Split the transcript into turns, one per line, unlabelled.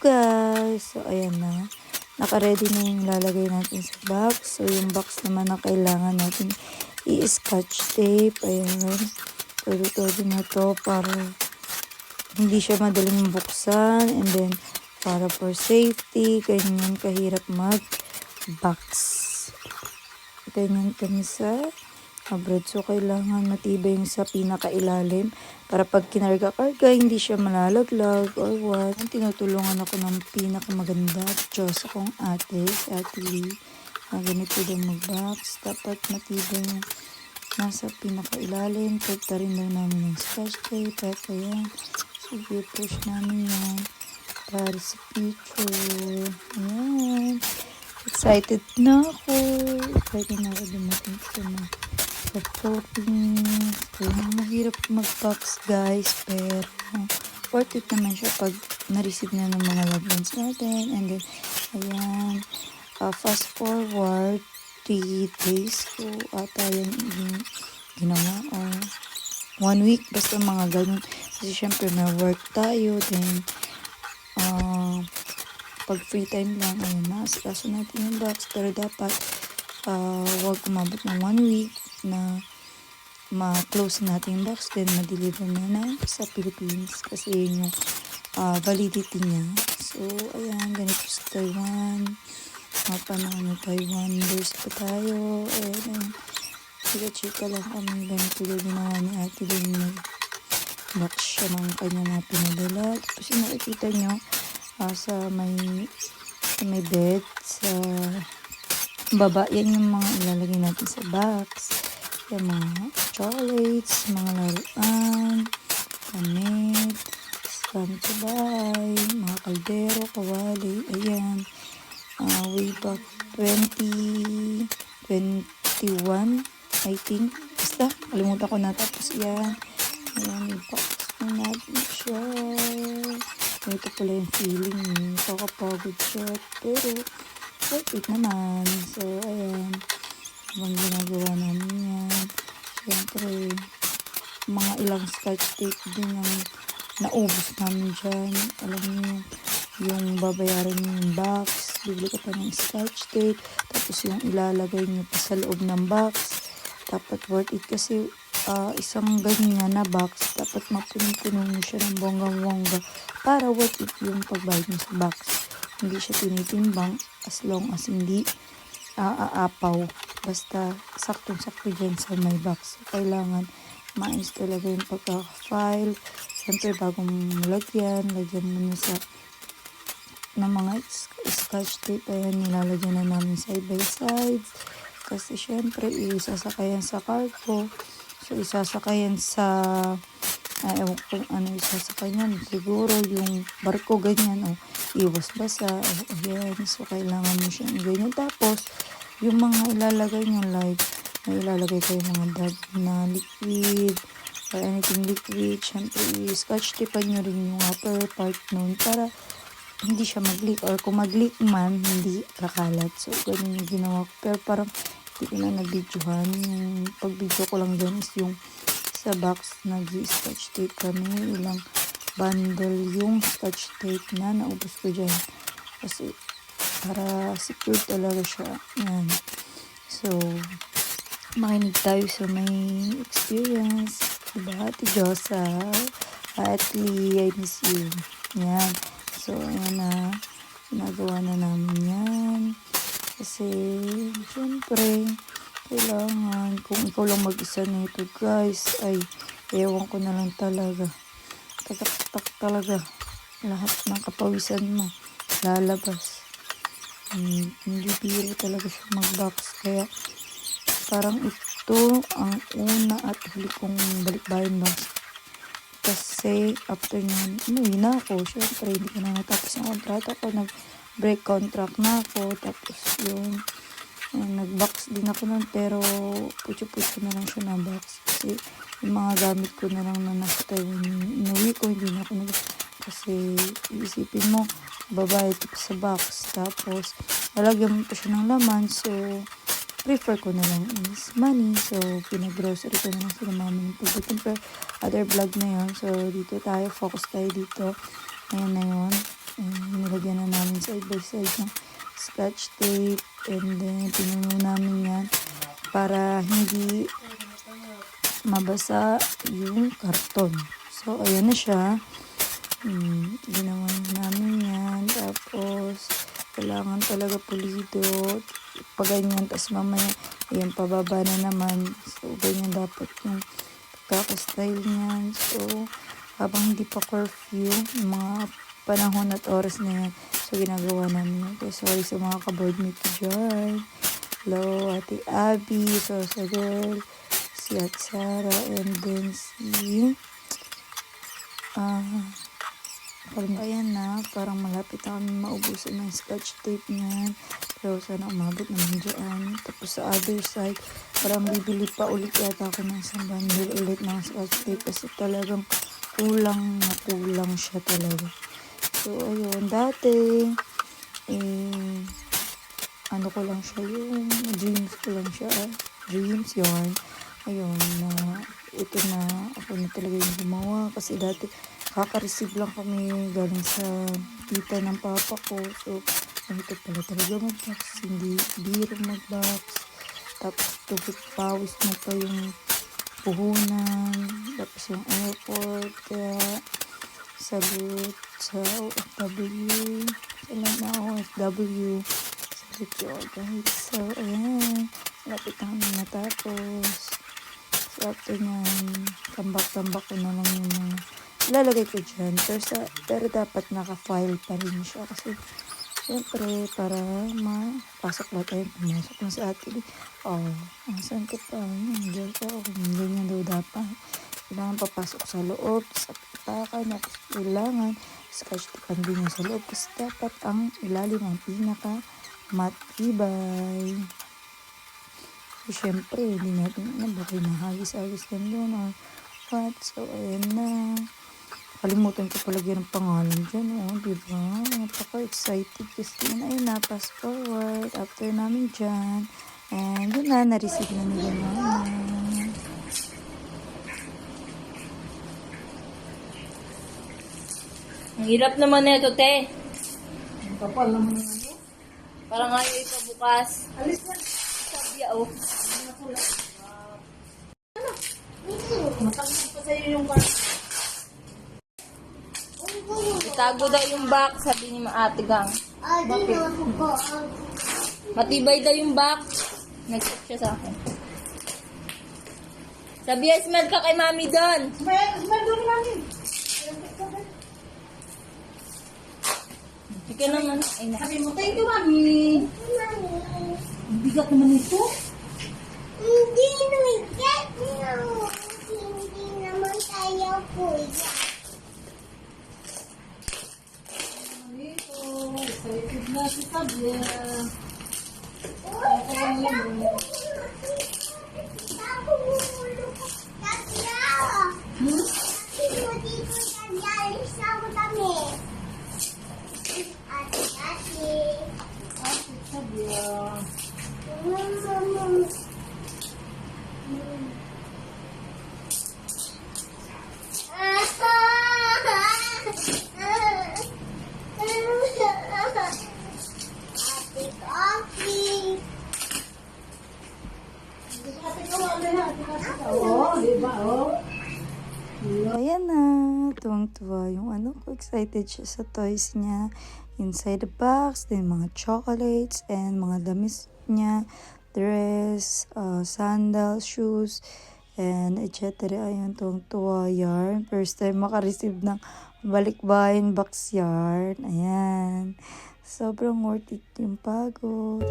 guys! So, ayan na. Naka-ready na yung lalagay natin sa box. So, yung box naman na kailangan natin i-scotch tape. Ayan. Todo-todo na to para hindi siya madaling buksan. And then, para for safety, ganyan kahirap mag-box. Ganyan kami sa abroad. So, kailangan matibay yung sa pinakailalim para pag kinarga-karga, hindi siya malalaglag or what. Tinutulungan ako ng pinakamaganda. Diyos akong ate, si Ate Lee. Na ganito daw mag-box. Dapat matibay yung nasa pinakailalim. Pagta rin daw namin ng scotch tape. At ayan. Sige, push namin yan. Para sa picture. Ayan. Excited na ako. Excited na ako dumating sa mga Philippines. Kaya mahirap mag-box guys. Pero worth it naman siya pag na-receive na ng mga loved ones natin. And then, ayan. Uh, fast forward 3 days ko ata yan yung ginawa. Or one week. Basta mga ganun. Kasi syempre may work tayo. Then, uh, pag free time lang, ayun na, kaso natin yung box. Pero dapat, uh, huwag umabot ng one week na ma-close natin yung box, then ma-deliver na na sa Philippines. Kasi yun yung uh, validity niya. So, ayan, ganito sa Taiwan. Mga panahon ng Taiwan, there's pa tayo. Ayan, ayan. Chika-chika lang kami. Ganito yung ginawa ni Ate Lynn. Box siya ng kanyang mga pinadala. Tapos yung nakikita nyo, uh, sa may sa may bed sa baba yan yung mga ilalagay natin sa box yung mga chocolates mga laruan damit buy mga kaldero kawali ayan uh, way back 20 21 I think basta kalimutan ko na tapos yan ayan i-box na natin siya ito pala yung feeling eh. Kakapagod siya. Pero, it naman. So, ayan. Habang ginagawa namin yan. Siyempre, mga ilang scotch tape din ang naubos namin dyan. Alam niyo, yung babayaran niyo yung box. Bibili ka pa ng scotch tape. Tapos yung ilalagay niyo pa sa loob ng box. Dapat worth it kasi uh, isang ganyan na box, dapat mapuno-puno mo siya ng bonggang-bongga para worth it yung pagbayad mo sa box. Hindi siya tinitimbang as long as hindi uh, aapaw. Basta saktong-sakto dyan sa my box. So, kailangan mais talaga yung pagka-file. Siyempre, bago mo lagyan, lagyan mo na sa ng mga scotch tape. Ayan, nilalagyan na namin side by side. Kasi syempre, isasakayan sa cargo. So, isasakayan sa, uh, ewan ko ano isasakayan. Siguro yung barko ganyan, o iwas basa, o ayan. So, kailangan mo siyang ganyan. Tapos, yung mga ilalagay nyo like, may ilalagay kayo mga dab na liquid, or anything liquid. Siyempre, i-scotch tipan nyo rin yung upper part nun para hindi siya mag-leak or kung mag-leak man, hindi kakalat. So, ganun yung ginawa ko. Pero parang hindi ko na nag-videohan. Yung pag-video ko lang dyan is yung sa box nag-scotch tape kami. Ilang bundle yung scotch tape na naubos ko dyan. Kasi para secure talaga siya. Yan. So, makinig tayo sa may experience. Diba? Ate Josa. At Lee, I miss you. Yan. So, ayan na. Ginagawa na namin yan. Kasi, syempre, kailangan, kung ikaw lang mag-isa nito, guys, ay, ewan ko na lang talaga. Tatak-tak talaga. Lahat ng kapawisan mo, lalabas. Hmm, hindi biro talaga siya mag-box. Kaya, parang ito ang una at huli kong balikbayan box. Kasi, after nyan, umuwi na ako. Siyempre, hindi ko na natapos ang kontrata ko. Nag-break contract na ako. Tapos, yun, yun nag-box din ako nun. Pero, putyo-putyo na lang siya na box. Kasi, yung mga gamit ko na lang na nasa Taiwan, inuwi ko, hindi na ako nag kasi iisipin mo, ka pa sa box. Tapos, lalagyan mo pa siya ng laman. So, prefer ko na lang is money. So, pinag-grocery ko na lang sila mama ng pagdating. Pero, other vlog na yun. So, dito tayo. Focus tayo dito. Ayan na yun. Ayan, side by side ng scotch tape. And then, pinuno namin yan para hindi mabasa yung karton. So, ayan na siya. Hmm, ginawa namin yan. Tapos, kailangan talaga pulido. Pag ganyan, tapos mamaya, ayan, pababa na naman. So, ganyan dapat yung pagkakastyle niyan. So, habang hindi pa curfew, mga panahon at oras na yan. So, ginagawa namin yun. Kaya sorry sa mga kaboard ko dyan. Hello, Ate Abby, Sosa Girl, si Ate Sarah, and then si... Ah... Ayan na, parang malapit na kami maubusan ng scotch tape niyan. Pero sana umabot naman dyan. Tapos sa other side, parang bibili pa ulit yata ako ng isang bundle ulit ng scotch tape kasi talagang kulang na kulang siya talaga. So, ayun. Dati, eh, ano ko lang siya yung dreams ko lang siya. Dreams yun. Ayun, na ito na ako na talaga yung gumawa kasi dati kaka-receive lang kami galing sa tita ng papa ko. So, ganito pala talaga mag-box. Hindi biro mag-box. Tapos, tubig pawis mo pa yung puhunan. Tapos, yung airport. Kaya, salut sa OFW. Sa lahat na OFW. Salut yun, guys. So, ayan. Lapit na kami natapos. So, after nyan, tambak-tambak ko na lang yung mga ilalagay ko dyan. Pero, sa, pero dapat naka-file pa rin siya. Kasi, syempre, para mapasok ba tayo, pumasok na sa atin. Oh, asan ka pa? Nandiyan ka. Kung ganyan daw dapat. Kailangan papasok sa loob, sa pitakan, kailangan scotch tape din niya sa loob. Kasi dapat ang ilalim ang pinaka matibay. So, syempre, hindi natin alam baka nahagis-agis lang doon or what. So, ayan na. Kalimutan ko palagyan ng pangalan dyan, oh, di ba? Napaka-excited kasi yun. Ayun na, fast forward. After namin dyan. And yun na, na-receive na nila namin.
Ang hirap naman na ito, te.
Ang kapal naman ng ano.
Parang ayaw ipabukas.
Alis na.
Sabi, oh.
Matanggal pa sa'yo yung parang.
Itago daw yung box, sabi ni Maate Gang.
Bakit?
Matibay daw yung box. Nag-check siya sa akin. Sabi, smell ka kay mami doon.
May, may doon namin.
Ika naman. Ay, na.
Sabi mo, thank you, mami. Ang bigat naman ito.
Hindi lumigat no. Hindi naman tayo kuya.
Dito, excited na si Tabia.
Ako bumulong ko. Tatya. Kasi mo dito nagalis ako kami. Ate, ate.
Ate Tabia.
Mama, Ate Coffee.
Ate ko, ano na? Ate ko, Oo, di ba? Oh.
Ayan na, tuwang-tuwa yung ano ko, excited siya sa toys niya. Inside the box, din mga chocolates and mga damis niya, dress, uh, sandals, shoes, and etc. Ayun, tuwang-tuwa yarn. First time makareceive ng balikbayan box yarn. Ayan. Sobrang worth it yung pagod.